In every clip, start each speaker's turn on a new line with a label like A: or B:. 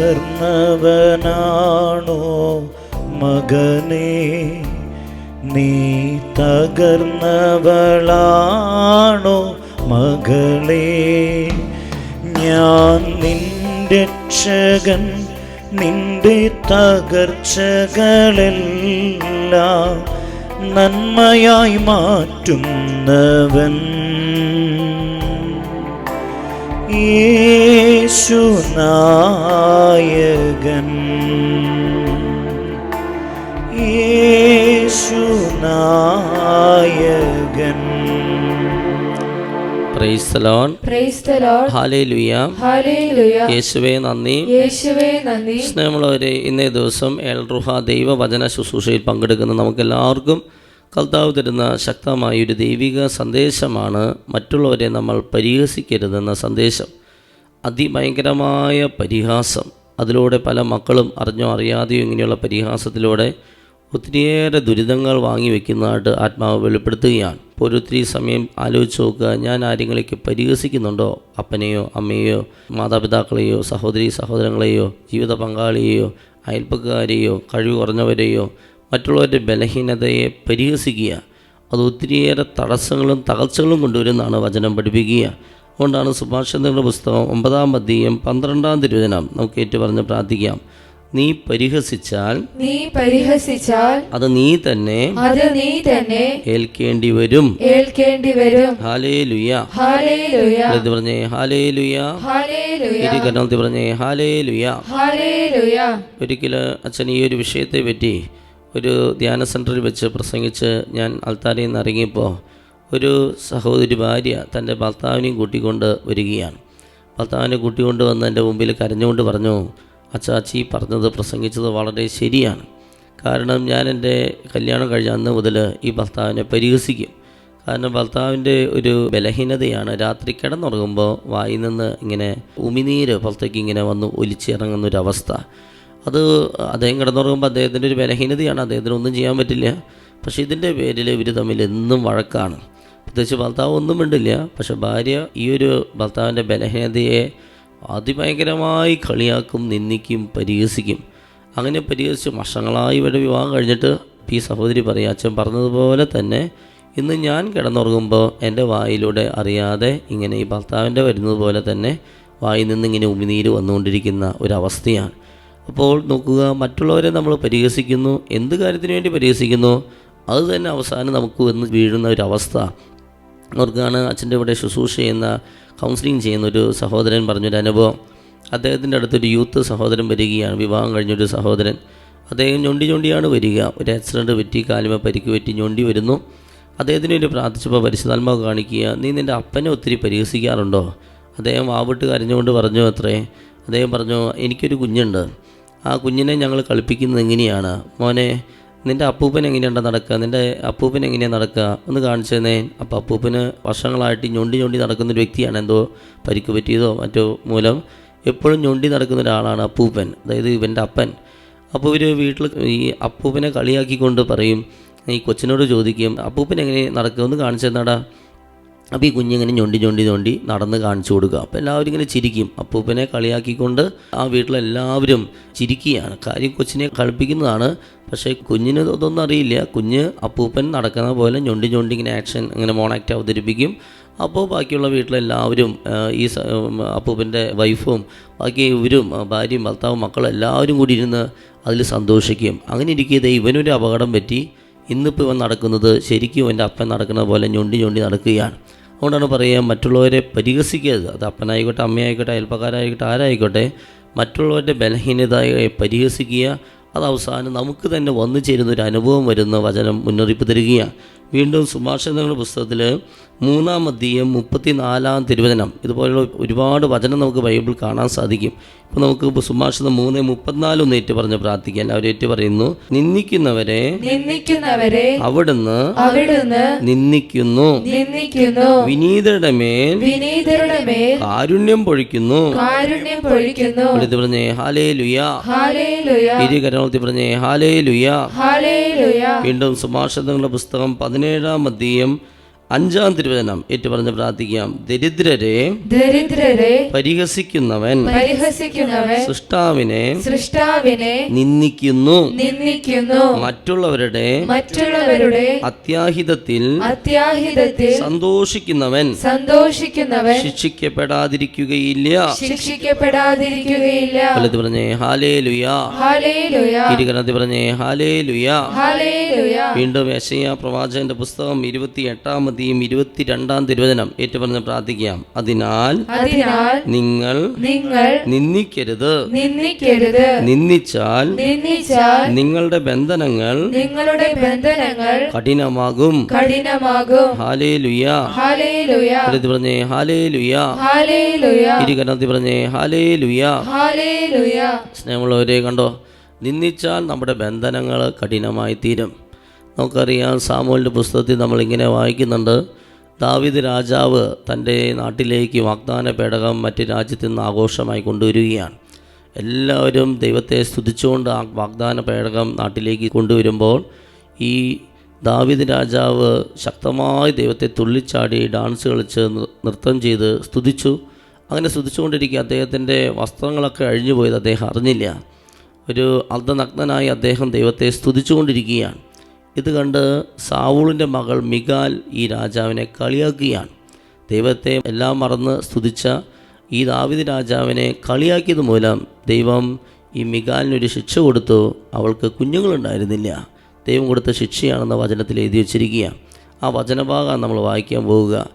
A: തകർന്നവനാണോ മകനെ? നീ തകർന്നവളാണോ മകളെ? ഞാൻ നിന്റെ രക്ഷകൻ നിന്റെ തകർച്ചകളെല്ലാം നന്മയായി മാറ്റുന്നവൻ. യേശുനായകൻ. യേശുനായകൻ.
B: യേശുവേ നന്ദി.
C: യേശുവേ നന്ദി.
B: സ്നേഹമുള്ളവരെ ഇന്നേ ദിവസം എൽ റുഹ ദൈവവചന ശുശ്രൂഷയിൽ പങ്കെടുക്കുന്ന നമുക്കെല്ലാവർക്കും കർത്താവ് തരുന്ന ശക്തമായ ഒരു ദൈവിക സന്ദേശമാണ് മറ്റുള്ളവരെ നമ്മൾ പരിഹസിക്കരുതെന്ന സന്ദേശം. അതിഭയങ്കരമായ പരിഹാസം. അതിലൂടെ പല മക്കളും അറിഞ്ഞോ അറിയാതെയോ ഇങ്ങനെയുള്ള പരിഹാസത്തിലൂടെ ഒത്തിരിയേറെ ദുരിതങ്ങൾ വാങ്ങിവെക്കുന്നതായിട്ട് ആത്മാവ് വെളിപ്പെടുത്തുകയാണ്. ഇപ്പോൾ ഒരു സമയം ആലോചിച്ച് നോക്കുക ഞാൻ ആരെങ്കിലേക്ക് പരിഹസിക്കുന്നുണ്ടോ? അപ്പനെയോ അമ്മയെയോ മാതാപിതാക്കളെയോ സഹോദരി സഹോദരങ്ങളെയോ ജീവിത പങ്കാളിയെയോ അയൽപ്പക്കാരെയോ കഴിവ് കുറഞ്ഞവരെയോ മറ്റുള്ളവരുടെ ബലഹീനതയെ പരിഹസിക്കുക. അത് ഒത്തിരിയേറെ തടസ്സങ്ങളും തകർച്ചകളും കൊണ്ടുവരുന്നതാണ് വചനം പഠിപ്പിക്കുക. അതുകൊണ്ടാണ് സുഭാഷിതങ്ങളുടെ പുസ്തകം ഒമ്പതാം അധ്യയം പന്ത്രണ്ടാം തിരുവചനം നമുക്ക് ഏറ്റു പറഞ്ഞ് പ്രാർത്ഥിക്കാം. നീ പരിഹസിച്ചാൽ
C: നീ പരിഹസിച്ചാൽ
B: അത് നീ തന്നെ
C: അത് നീ തന്നെ
B: ഏൽക്കേണ്ടി വരും.
C: ഏൽക്കേണ്ടി വരും.
B: ഹാലേ ലുയ
C: ഹല്ലേലൂയ
B: ഇത് പറഞ്ഞേ? ഹാലേ ലുയ
C: ഹല്ലേലൂയ
B: ഇരു കരണത്തിൽ പറഞ്ഞേ? ഹാലേ ലുയ
C: ഹല്ലേലൂയ
B: ഒരിക്കൽ അച്ഛൻ ഈ ഒരു വിഷയത്തെ പറ്റി ഒരു ധ്യാന സെന്ററിൽ വെച്ച് പ്രസംഗിച്ച് ഞാൻ അൽത്താരയിൽ നിന്ന് ഇറങ്ങിയപ്പോൾ ഒരു സഹോദരി ഭാര്യ തന്റെ ഭർത്താവിനെയും കൂട്ടിക്കൊണ്ട് വരികയാണ്. ഭർത്താവിനെ കൂട്ടിക്കൊണ്ട് വന്ന് എന്റെ മുമ്പിൽ കരഞ്ഞുകൊണ്ട് പറഞ്ഞു അച്ചാച്ചി പറഞ്ഞത് പ്രസംഗിച്ചത് വളരെ ശരിയാണ്. കാരണം ഞാൻ എന്റെ കല്യാണം കഴിഞ്ഞ അന്ന് മുതൽ ഈ ഭർത്താവിനെ പരിഹസിക്കും. കാരണം ഭർത്താവിന്റെ ഒരു ബലഹീനതയാണ് രാത്രി കിടന്നുറങ്ങുമ്പോൾ വായിൽ നിന്ന് ഇങ്ങനെ ഉമിനീര് പുറത്തേക്ക് ഇങ്ങനെ വന്ന് ഒലിച്ചിറങ്ങുന്നൊരവസ്ഥ അത് അദ്ദേഹം കിടന്നുറങ്ങുമ്പോൾ അദ്ദേഹത്തിന്റെ ഒരു ബലഹീനതയാണ്. അദ്ദേഹത്തിന് ഒന്നും ചെയ്യാൻ പറ്റില്ല. പക്ഷേ ഇതിന്റെ പേരിൽ ഇവർ തമ്മിൽ എന്നും വഴക്കാണ്. പ്രത്യേകിച്ച് ഭർത്താവ് ഒന്നും മിണ്ടില്ല. പക്ഷെ ഭാര്യ ഈ ഒരു ഭർത്താവിന്റെ ബലഹീനതയെ അതിഭയങ്കരമായി കളിയാക്കും നിന്ദിക്കും പരിഹസിക്കും. അങ്ങനെ പരിഹസിച്ച് വർഷങ്ങളായി ഇവരുടെ വിവാഹം കഴിഞ്ഞിട്ട് ഈ സഹോദരി പറയും അച്ഛൻ പറഞ്ഞതുപോലെ തന്നെ ഇന്ന് ഞാൻ കിടന്നുറങ്ങുമ്പോൾ എന്റെ വായിലൂടെ അറിയാതെ ഇങ്ങനെ ഈ ഭർത്താവിന്റെ വരുന്നത് പോലെ തന്നെ വായിൽ നിന്ന് ഇങ്ങനെ ഉമിനീര് വന്നുകൊണ്ടിരിക്കുന്ന ഒരവസ്ഥയാണ് അപ്പോൾ നോക്കുക മറ്റുള്ളവരെ നമ്മൾ പരിഹസിക്കുന്നു. എന്ത് കാര്യത്തിന് വേണ്ടി പരിഹസിക്കുന്നു? അത് തന്നെ അവസാനം നമുക്ക് വന്ന് വീഴുന്ന ഒരു ഒരവസ്ഥ അവർക്കാണ് അച്ഛന്റെ ഇവിടെ ശുശ്രൂഷ ചെയ്യുന്ന കൗൺസിലിംഗ് ചെയ്യുന്ന ഒരു സഹോദരൻ പറഞ്ഞൊരു അനുഭവം. അദ്ദേഹത്തിന്റെ അടുത്തൊരു യൂത്ത് സഹോദരൻ വരികയാണ് വിവാഹം കഴിഞ്ഞൊരു സഹോദരൻ. അദ്ദേഹം ഞൊണ്ടി ഞൊണ്ടിയാണ് വരിക. ഒരു ആക്സിഡന്റ് പറ്റി കാലിമ പരിക്ക് പറ്റി ഞൊണ്ടി വരുന്നു. അദ്ദേഹത്തിന് ഒരു പ്രാർത്ഥിച്ചപ്പോൾ പരിശുദ്ധാത്മാവ് കാണിക്കുക നീ നിന്റെ അപ്പനെ ഒത്തിരി പരിഹസിക്കാറുണ്ടോ? അദ്ദേഹം വാവിട്ട് കരഞ്ഞുകൊണ്ട് പറഞ്ഞു അത്രേ. അദ്ദേഹം പറഞ്ഞു എനിക്കൊരു കുഞ്ഞുണ്ട്. ആ കുഞ്ഞിനെ ഞങ്ങൾ കളിപ്പിക്കുന്നത് എങ്ങനെയാണ്? മോനെ നിന്റെ അപ്പൂപ്പൻ എങ്ങനെയാണ് നടക്കുക? നിന്റെ അപ്പൂപ്പൻ എങ്ങനെയാണ് നടക്കുക? ഒന്ന് കാണിച്ചു തന്നെ. അപ്പോൾ അപ്പൂപ്പന് വർഷങ്ങളായിട്ട് ഞൊണ്ടി ഞൊണ്ടി നടക്കുന്ന ഒരു വ്യക്തിയാണ്. എന്തോ പരിക്ക് പറ്റിയതോ മറ്റോ മൂലം എപ്പോഴും ഞൊണ്ടി നടക്കുന്ന ഒരാളാണ് അപ്പൂപ്പൻ. അതായത് ഇവന്റെ അപ്പൻ. അപ്പോൾ ഇവർ വീട്ടിൽ ഈ അപ്പൂപ്പനെ കളിയാക്കിക്കൊണ്ട് പറയും. ഈ കൊച്ചിനോട് ചോദിക്കും അപ്പൂപ്പൻ എങ്ങനെ നടക്കുക? ഒന്ന് കാണിച്ചു തന്നാടാ. അപ്പോൾ ഈ കുഞ്ഞിങ്ങനെ ഞൊണ്ടി ഞൊണ്ടി ഞൊണ്ടി നടന്ന് കാണിച്ചു കൊടുക്കുക. അപ്പോൾ എല്ലാവരും ഇങ്ങനെ ചിരിക്കും. അപ്പൂപ്പനെ കളിയാക്കിക്കൊണ്ട് ആ വീട്ടിലെല്ലാവരും ചിരിക്കുകയാണ്. കാര്യം കൊച്ചിനെ കളിപ്പിക്കുന്നതാണ്. പക്ഷേ കുഞ്ഞിന് ഇതൊന്നും അറിയില്ല. കുഞ്ഞ് അപ്പൂപ്പൻ നടക്കുന്ന പോലെ ഞൊണ്ടി ഞൊണ്ടി ഇങ്ങനെ ആക്ഷൻ ഇങ്ങനെ മോണാക്റ്റ് അവതരിപ്പിക്കും. അപ്പോൾ ബാക്കിയുള്ള വീട്ടിലെല്ലാവരും ഈ അപ്പൂപ്പന്റെ വൈഫും ബാക്കി ഇവരും ഭാര്യയും ഭർത്താവും മക്കളും എല്ലാവരും കൂടി ഇരുന്ന് അതിൽ സന്തോഷിക്കും. അങ്ങനെ ഇരിക്കുന്നത് ഇവനൊരു അപകടം പറ്റി. ഇന്നിപ്പോൾ ഇവൻ നടക്കുന്നത് ശരിക്കും എന്റെ അപ്പൻ നടക്കുന്ന പോലെ ഞൊണ്ടി ഞൊണ്ടി നടക്കുകയാണ്. അതുകൊണ്ടാണ് പറയുക മറ്റുള്ളവരെ പരിഹസിക്കരുത്. അത് അപ്പനായിക്കോട്ടെ അമ്മയായിക്കോട്ടെ അയൽപ്പക്കാരായിക്കോട്ടെ ആരായിക്കോട്ടെ മറ്റുള്ളവരുടെ ബലഹീനതയെ പരിഹസിക്കുക. അത് അവസാനം നമുക്ക് തന്നെ വന്നു ചേരുന്ന ഒരു അനുഭവം വരുന്ന വചനം മുന്നറിയിപ്പ് തരികയാണ്. വീണ്ടും സുഭാഷിതങ്ങളുടെ പുസ്തകത്തിൽ മൂന്നാം അധ്യയം മുപ്പത്തിനാലാം തിരുവചനം. ഇതുപോലെയുള്ള ഒരുപാട് വചനം നമുക്ക് ബൈബിൾ കാണാൻ സാധിക്കും. ഇപ്പോൾ നമുക്ക് സുഭാഷിതം മൂന്ന് മുപ്പത്തിനാലൊന്ന് ഏറ്റു പറഞ്ഞ് പ്രാർത്ഥിക്കാൻ അവർ ഏറ്റു പറയുന്നു നിന്ദിക്കുന്നവരെ
C: നിന്ദിക്കുന്നവരെ
B: അവിടുന്ന്
C: അവിടുന്ന്
B: നിന്ദിക്കുന്നു.
C: നിന്ദിക്കുന്നു.
B: വിനീതരുടെ മേൽ
C: വിനീതരുടെ മേൽ
B: കാരുണ്യം പൊഴിക്കുന്നു.
C: കാരുണ്യം പൊഴിക്കുന്നു.
B: ഇത് പറഞ്ഞേ ഹാലേ ലുയാ
C: ഇരു
B: കരണത്തിൽ പറഞ്ഞേ ഹാലേ ലുയാ
C: ഹാലേലുയ.
B: വീണ്ടും സുഭാഷിതങ്ങളുടെ പുസ്തകം പതിനേഴാം അധ്യയം അഞ്ചാം തിരുവചനം ഏറ്റു പറഞ്ഞ് പ്രാർത്ഥിക്കാം. ദരിദ്രരെ
C: ദരിദ്രരെ
B: പരിഹസിക്കുന്നവൻ
C: പരിഹസിക്കുന്നവൻ
B: സൃഷ്ടാവിനെ
C: സൃഷ്ടാവിനെ
B: നിന്ദിക്കുന്നു.
C: നിന്ദിക്കുന്നു.
B: മറ്റുള്ളവരുടെ
C: മറ്റുള്ളവരുടെ
B: അത്യാഹിതത്തിൽ
C: അത്യാഹിതത്തിൽ
B: സന്തോഷിക്കുന്നവൻ
C: സന്തോഷിക്കുന്നവൻ
B: ശിക്ഷിക്കപ്പെടാതിരിക്കുകയില്ല.
C: ശിക്ഷിക്കപ്പെടാതിരിക്കുകയില്ല.
B: വലുത് പറഞ്ഞേ ഹാലേ ലുയാ
C: ഹാലേലുയ.
B: ഇരുകരണത്തിൽ പറഞ്ഞേ ഹാലേ ലുയാ
C: ഹാലേ ലുയാ
B: വീണ്ടും യശയ പ്രവാചകന്റെ പുസ്തകം ഇരുപത്തി എട്ടാമത്തെയും ഇരുപത്തിരണ്ടാം തിരുവചനം ഏറ്റുപറഞ്ഞ് പ്രാർത്ഥിക്കാം. അതിനാൽ
C: അതിനാൽ
B: നിങ്ങൾ
C: നിങ്ങൾ
B: നിന്ദിക്കരുത്.
C: നിന്ദിക്കരുത്.
B: നിന്ദിച്ചാൽ
C: നിന്ദിച്ചാൽ
B: നിങ്ങളുടെ ബന്ധനങ്ങൾ
C: നിങ്ങളുടെ ബന്ധനങ്ങൾ
B: കഠിനമാകും.
C: കഠിനമാകും.
B: ഹാലേ ലുയാ
C: ഹാലേലുയ
B: പറഞ്ഞേ ഹാലേ ലുയാ
C: ഹാലേലുയ.
B: ഇരുകരണത്തിൽ പറഞ്ഞേ ഹാലേ ലുയാ
C: ഹാലേലുയ.
B: സ്നേഹമുള്ളവരെ കണ്ടോ? നിന്ദിച്ചാൽ നമ്മുടെ ബന്ധനങ്ങൾ കഠിനമായി തീരും. നമുക്കറിയാം സാമൂലിന്റെ പുസ്തകത്തിൽ നമ്മളിങ്ങനെ വായിക്കുന്നുണ്ട്. ദാവിദ് രാജാവ് തന്റെ നാട്ടിലേക്ക് വാഗ്ദാന പേടകം മറ്റ് രാജ്യത്തു നിന്ന് ആഘോഷമായി കൊണ്ടുവരികയാണ്. എല്ലാവരും ദൈവത്തെ സ്തുതിച്ചുകൊണ്ട് ആ വാഗ്ദാന പേടകം നാട്ടിലേക്ക് കൊണ്ടുവരുമ്പോൾ ഈ ദാവിദ് രാജാവ് ശക്തമായി ദൈവത്തെ തുള്ളിച്ചാടി ഡാൻസ് കളിച്ച് നൃത്തം ചെയ്ത് സ്തുതിച്ചു. അങ്ങനെ സ്തുതിച്ചുകൊണ്ടിരിക്കുക അദ്ദേഹത്തിന്റെ വസ്ത്രങ്ങളൊക്കെ അഴിഞ്ഞു പോയത് അദ്ദേഹം അറിഞ്ഞില്ല. ഒരു അർദ്ധനഗ്നനായി അദ്ദേഹം ദൈവത്തെ സ്തുതിച്ചുകൊണ്ടിരിക്കുകയാണ്. ഇത് കണ്ട് സാവൂളിന്റെ മകൾ മികാൽ ഈ രാജാവിനെ കളിയാക്കുകയാണ്. ദൈവത്തെ എല്ലാം മറന്ന് സ്തുതിച്ച ഈ ദാവിദ് രാജാവിനെ കളിയാക്കിയത് മൂലം ദൈവം ഈ മികാലിനൊരു ശിക്ഷ കൊടുത്തു. അവൾക്ക് കുഞ്ഞുങ്ങളുണ്ടായിരുന്നില്ല. ദൈവം കൊടുത്ത ശിക്ഷയാണെന്ന വചനത്തിൽ എഴുതി വച്ചിരിക്കുക ആ വചനഭാഗം നമ്മൾ വായിക്കാൻ പോവുക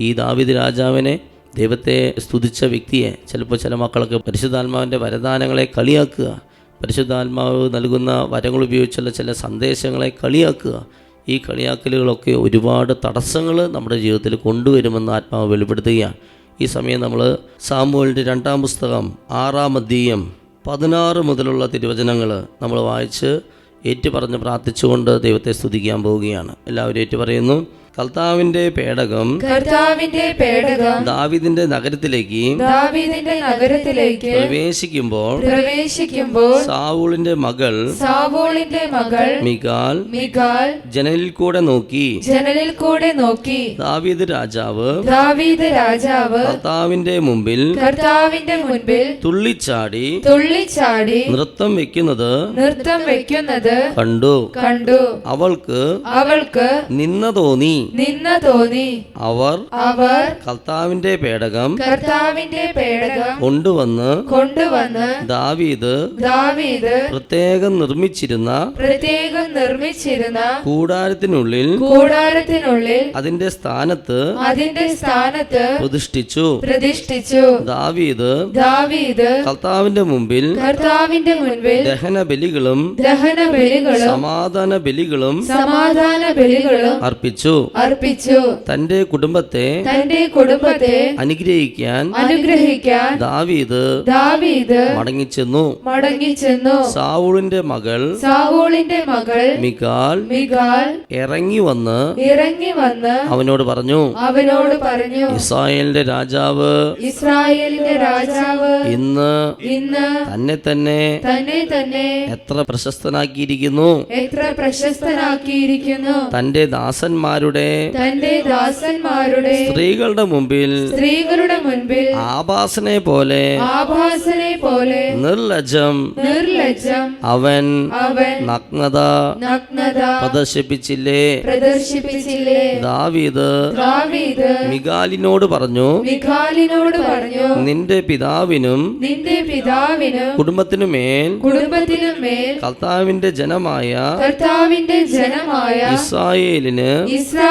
B: ഈ ദാവിദ് രാജാവിനെ ദൈവത്തെ സ്തുതിച്ച വ്യക്തിയെ ചിലപ്പോൾ ചില മക്കളൊക്കെ പരിശുദ്ധാത്മാവിന്റെ വരദാനങ്ങളെ കളിയാക്കുക. പരിശുദ്ധാത്മാവ് നൽകുന്ന വരങ്ങൾ ഉപയോഗിച്ചുള്ള ചില സന്ദേശങ്ങളെ കളിയാക്കുക. ഈ കളിയാക്കലുകളൊക്കെ ഒരുപാട് തടസ്സങ്ങൾ നമ്മുടെ ജീവിതത്തിൽ കൊണ്ടുവരുമെന്ന് ആത്മാവ് വെളിപ്പെടുത്തുകയാണ്. ഈ സമയം നമ്മൾ സാമൂഹിന്റെ രണ്ടാം പുസ്തകം ആറാം അധ്യയം പതിനാറ് മുതലുള്ള തിരുവചനങ്ങൾ നമ്മൾ വായിച്ച് ഏറ്റുപറഞ്ഞ് പ്രാർത്ഥിച്ചുകൊണ്ട് ദൈവത്തെ സ്തുതിക്കാൻ പോവുകയാണ്. എല്ലാവരും ഏറ്റുപറയുന്നു. കർത്താവിന്റെ പേടകം
C: കർത്താവിന്റെ പേടകം
B: ദാവിദിന്റെ നഗരത്തിലേക്ക്
C: ദാവിദിന്റെ നഗരത്തിലേക്ക്
B: പ്രവേശിക്കുമ്പോൾ
C: പ്രവേശിക്കുമ്പോൾ
B: സാവൂളിന്റെ മകൾ
C: സാവൂളിന്റെ മകൾ
B: മികാൽ
C: മികാൽ
B: ജനലിൽ കൂടെ നോക്കി
C: ജനലിൽ കൂടെ നോക്കി
B: ദാവീദ് രാജാവ്
C: ദാവീദ് രാജാവ്
B: കർത്താവിന്റെ മുമ്പിൽ
C: കർത്താവിന്റെ മുൻപിൽ
B: തുള്ളിച്ചാടി
C: തുള്ളിച്ചാടി
B: നൃത്തം വെക്കുന്നത്
C: നൃത്തം വെക്കുന്നത്
B: കണ്ടു.
C: കണ്ടു.
B: അവൾക്ക്
C: അവൾക്ക്
B: നിന്ന തോന്നി.
C: നിന്ന തോന്നി.
B: അവർ
C: അവർ
B: കർത്താവിന്റെ പേടകം
C: കർത്താവിന്റെ പേടകം
B: കൊണ്ടുവന്ന്
C: കൊണ്ടുവന്ന്
B: ദാവീദ്
C: ദാവീദ്
B: പ്രത്യേകം നിർമ്മിച്ചിരുന്ന
C: പ്രത്യേകം നിർമ്മിച്ചിരുന്ന
B: കൂടാരത്തിനുള്ളിൽ
C: കൂടാരത്തിനുള്ളിൽ
B: അതിന്റെ സ്ഥാനത്ത്
C: അതിന്റെ സ്ഥാനത്ത്
B: പ്രതിഷ്ഠിച്ചു.
C: പ്രതിഷ്ഠിച്ചു.
B: ദാവീദ്
C: ദാവീദ്
B: കർത്താവിന്റെ മുമ്പിൽ
C: കർത്താവിന്റെ മുൻപിൽ
B: ദഹന ബലികളും
C: ദഹന ബലികളും
B: സമാധാന ബലികളും
C: സമാധാന ബലികളും
B: അർപ്പിച്ചു.
C: അർപ്പിച്ചു.
B: തന്റെ കുടുംബത്തെ
C: തന്റെ കുടുംബത്തെ
B: അനുഗ്രഹിക്കാൻ
C: അനുഗ്രഹിക്കാൻ
B: ദാവീദ്
C: ദാവീദ്
B: മടങ്ങിച്ചെന്നു.
C: മടങ്ങിച്ചെന്നു.
B: സാവൂളിന്റെ മകൾ
C: സാവൂളിന്റെ മകൾ
B: മികാൽ
C: മികാൽ
B: ഇറങ്ങി വന്ന്
C: ഇറങ്ങി വന്ന്
B: അവനോട് പറഞ്ഞു
C: അവനോട് പറഞ്ഞു
B: ഇസ്രായേലിന്റെ രാജാവ്
C: ഇസ്രായേലിന്റെ രാജാവ്
B: ഇന്ന്
C: ഇന്ന്
B: തന്നെ തന്നെ
C: തന്നെ തന്നെ
B: എത്ര പ്രശസ്തനാക്കിയിരിക്കുന്നു.
C: എത്ര പ്രശസ്തനാക്കിയിരിക്കുന്നു.
B: തന്റെ ദാസന്മാരുടെ ദാസന്മാരുടെ
C: തന്റെ ദാസന്മാരുടെ
B: സ്ത്രീകളുടെ മുമ്പിൽ
C: സ്ത്രീകളുടെ മുൻപിൽ
B: ആഭാസനെ പോലെ
C: ആഭാസനെ പോലെ
B: നിർലജ്ജം
C: നിർലജ്ജം
B: അവൻ
C: അവൻ
B: നഗ്നത
C: നഗ്നത
B: പ്രദർശിപ്പിച്ചില്ലേ?
C: പ്രദർശിപ്പിച്ചില്ലേ?
B: ദാവീദ്
C: ദാവീദ്
B: മിഗാലിനോട് പറഞ്ഞു
C: മിഗാലിനോട് പറഞ്ഞു
B: നിന്റെ പിതാവിനും
C: നിന്റെ പിതാവിനും
B: കുടുംബത്തിനുമേൽ
C: കുടുംബത്തിനുമേൽ
B: കർത്താവിന്റെ ജനമായ
C: കർത്താവിന്റെ ജനമായ
B: ഇസ്രായേലിന്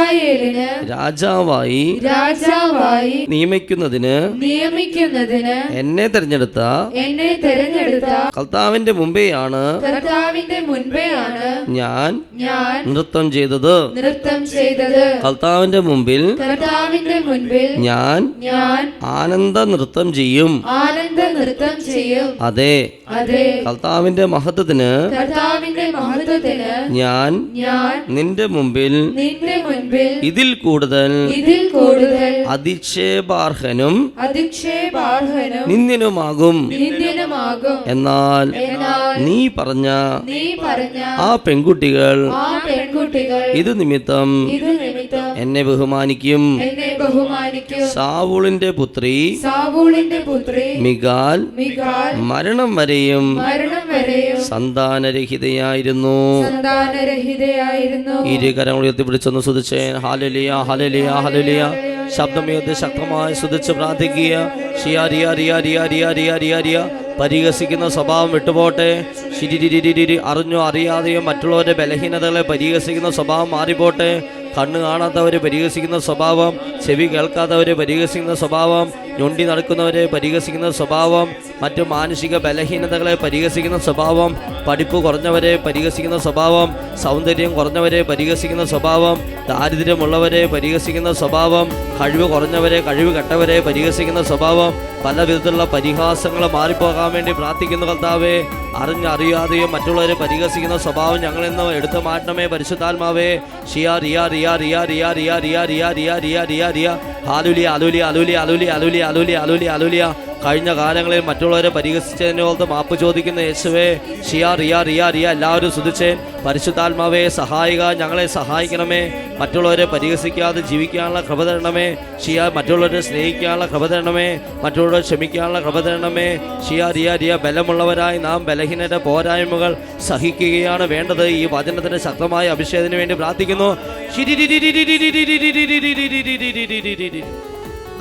C: ഇസ്രായേലിന്
B: രാജാവായി
C: രാജാവായി
B: നിയമിക്കുന്നതിന്
C: നിയമിക്കുന്നതിന്
B: എന്നെ തെരഞ്ഞെടുത്ത
C: എന്നെ തെരഞ്ഞെടുത്ത
B: കർത്താവിന്റെ മുമ്പെയാണ്
C: കർത്താവിന്റെ മുൻപെയാണ്
B: ഞാൻ
C: ഞാൻ
B: നൃത്തം ചെയ്തത്.
C: നൃത്തം ചെയ്തത്.
B: കർത്താവിന്റെ മുമ്പിൽ
C: കർത്താവിന്റെ മുൻപിൽ
B: ഞാൻ
C: ഞാൻ
B: ആനന്ദ നൃത്തം ചെയ്യും.
C: ആനന്ദ നൃത്തം ചെയ്യും.
B: അതെ.
C: അതെ.
B: കർത്താവിന്റെ മഹത്വത്തിന്
C: കർത്താവിന്റെ മഹത്വത്തിന്
B: ഞാൻ
C: ഞാൻ
B: നിന്റെ മുമ്പിൽ
C: നിന്റെ മുൻപിൽ
B: ഇതിൽ കൂടുതൽ
C: ഇതിൽ കൂടുതൽ
B: അധിക്ഷേപാർഹനും
C: അധിക്ഷേപാർഹനും
B: നിന്ദിനുമാകും.
C: നിന്ദിനുമാകും.
B: എന്നാൽ
C: എന്നാൽ
B: നീ പറഞ്ഞ
C: നീ പറഞ്ഞ
B: ആ പെൺകുട്ടികൾ
C: ആ പെൺകുട്ടികൾ
B: ഇത് നിമിത്തം
C: ഇത് നിമിത്തം
B: എന്നെ ബഹുമാനിക്കും.
C: എന്നെ ബഹുമാനിക്കും.
B: സാവൂളിന്റെ പുത്രി
C: സാവൂളിന്റെ പുത്രി
B: മികാൽ
C: മികാൽ
B: മരണം വരെയും
C: മരണം വരെയും
B: സന്താനരഹിതയായിരുന്നു.
C: സന്താനരഹിതയായിരുന്നു.
B: ഇരു കരങ്ങൾ ഉയർത്തിപ്പിടിച്ചൊന്ന് സുതിച്ചേ ഹാലലിയ ഹലലിയ ഹലലിയ ശബ്ദമേത് ശക്തമായി സുതിച്ച് പ്രാർത്ഥിക്കുക. ഷിയ റിയ റിയ റിയ റിയ റിയ റിയ റിയ പരിഹസിക്കുന്ന സ്വഭാവം വിട്ടുപോട്ടെ. ശിരിരിരിരി അറിഞ്ഞോ അറിയാതെയോ മറ്റുള്ളവരുടെ ബലഹീനതകളെ പരിഹസിക്കുന്ന സ്വഭാവം മാറിപ്പോട്ടെ. കണ്ണ് കാണാത്തവരെ പരിഹസിക്കുന്ന സ്വഭാവം ചെവി കേൾക്കാത്തവരെ പരിഹസിക്കുന്ന സ്വഭാവം ഞൊണ്ടി നടക്കുന്നവരെ പരിഹസിക്കുന്ന സ്വഭാവം മറ്റു മാനസിക ബലഹീനതകളെ പരിഹസിക്കുന്ന സ്വഭാവം പഠിപ്പ് കുറഞ്ഞവരെ പരിഹസിക്കുന്ന സ്വഭാവം സൗന്ദര്യം കുറഞ്ഞവരെ പരിഹസിക്കുന്ന സ്വഭാവം ദാരിദ്ര്യമുള്ളവരെ പരിഹസിക്കുന്ന സ്വഭാവം കഴിവ് കുറഞ്ഞവരെ കഴിവ് കെട്ടവരെ പരിഹസിക്കുന്ന സ്വഭാവം പല വിധത്തിലുള്ള പരിഹാസങ്ങൾ മാറിപ്പോകാൻ വേണ്ടി പ്രാർത്ഥിക്കുന്ന കർത്താവേ അറിഞ്ഞറിയാതെയും മറ്റുള്ളവരെ പരിഹസിക്കുന്ന സ്വഭാവം ഞങ്ങളിൽ നിന്ന് എടുത്തു മാറ്റണമേ പരിശുദ്ധാത്മാവേ ഷിയ റിയ റിയാ റിയാ റിയാ റിയാ റിയാ റിയാ റിയാ റിയാ റിയാ റിയ ആലുലിയ അലുലിയ അലുലിയ അലുലിയ അലുലിയ അലുലിയ അലുലിയ അലുലിയ കഴിഞ്ഞ കാലങ്ങളിൽ മറ്റുള്ളവരെ പരിഹസിച്ചതിനെ പോലത്തെ മാപ്പ് ചോദിക്കുന്ന യേശുവേ ഷിയ റിയ റിയ റിയ എല്ലാവരും ശ്രദ്ധിച്ചേൻ പരിശുദ്ധാത്മാവേ സഹായിക ഞങ്ങളെ സഹായിക്കണമേ മറ്റുള്ളവരെ പരിഹസിക്കാതെ ജീവിക്കാനുള്ള കൃപ തരണമേ ഷിയ മറ്റുള്ളവരെ സ്നേഹിക്കാനുള്ള കൃപ തരണമേ മറ്റുള്ളവരെ ക്ഷമിക്കാനുള്ള കൃപ തരണമേ ഷിയ റിയ റിയ ബലമുള്ളവരായി നാം ബലഹീനരുടെ പോരായ്മകൾ സഹിക്കുകയാണ് വേണ്ടത് ഈ വചനത്തിന്റെ ശക്തമായ അഭിഷേകത്തിന് വേണ്ടി പ്രാർത്ഥിക്കുന്നു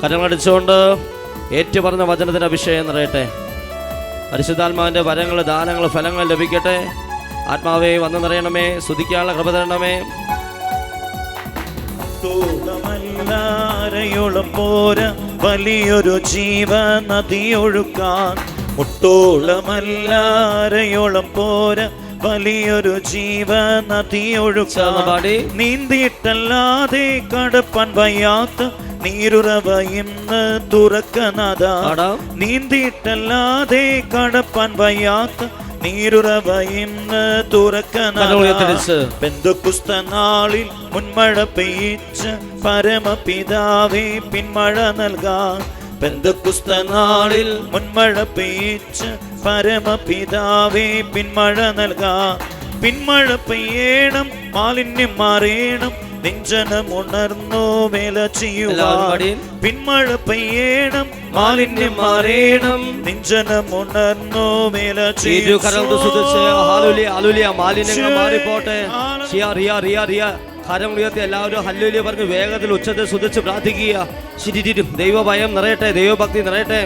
B: കരങ്ങളടിച്ചുകൊണ്ട് ഏറ്റുപറഞ്ഞ വചനത്തിന് അഭിഷേകം നിറയട്ടെ. പരിശുദ്ധാത്മാവിന്റെ വരങ്ങൾ ദാനങ്ങൾ ഫലങ്ങൾ ലഭിക്കട്ടെ. ആത്മാവേ വന്നു നിറയണമേ സ്തുതിക്കാനുള്ള കൃപ തരണമേ.
A: പോര വലിയൊരു ജീവ നദിയൊഴുക്കാൻ മുട്ടോളമല്ലാരയോളം പോര വലിയൊരു ജീവ നദിയൊഴുക്കാൻ നീന്തിയിട്ടല്ലാതെ കടപ്പാൻ വയ്യാത്ത നീരുറവ ഇന്ന്
B: തുറക്കനാഥ
A: നീന്തിയിട്ടല്ലാതെ കടപ്പാൻ വയ്യാത്ത നീരുറവ ഇന്ന് തുറക്കനാഥ നാളിൽ മുൻമഴ പെയ്യിച്ച പരമപിതാവേ പിന്മഴ നൽകാൻ ബന്ധുക്കുസ്തനാളിൽ മുൻമഴ പെയ്യിച്ച പരമപിതാവേ പിന്മഴ നൽകാ. പിന്മഴ പെയ്യണം മാലിന്യം മാറേണം നെഞ്ചനം ഉണർന്നു
B: മേല
A: ചെയ്യുവാൻ. പിന്മഴ പെയ്യണം മാലിന്യം മാറേണം. നെഞ്ചനം ഉണർന്നു
B: മേല മാലിന്യങ്ങൾ മാറിപ്പോട്ടെ. ഉയർത്തി എല്ലാവരും ഹല്ലുലി പറഞ്ഞ് വേഗത്തിൽ ഉച്ചത്തെ സുതിച്ച് പ്രാർത്ഥിക്കുക. ദൈവഭയം നിറയട്ടെ ദൈവഭക്തി നിറയട്ടെ.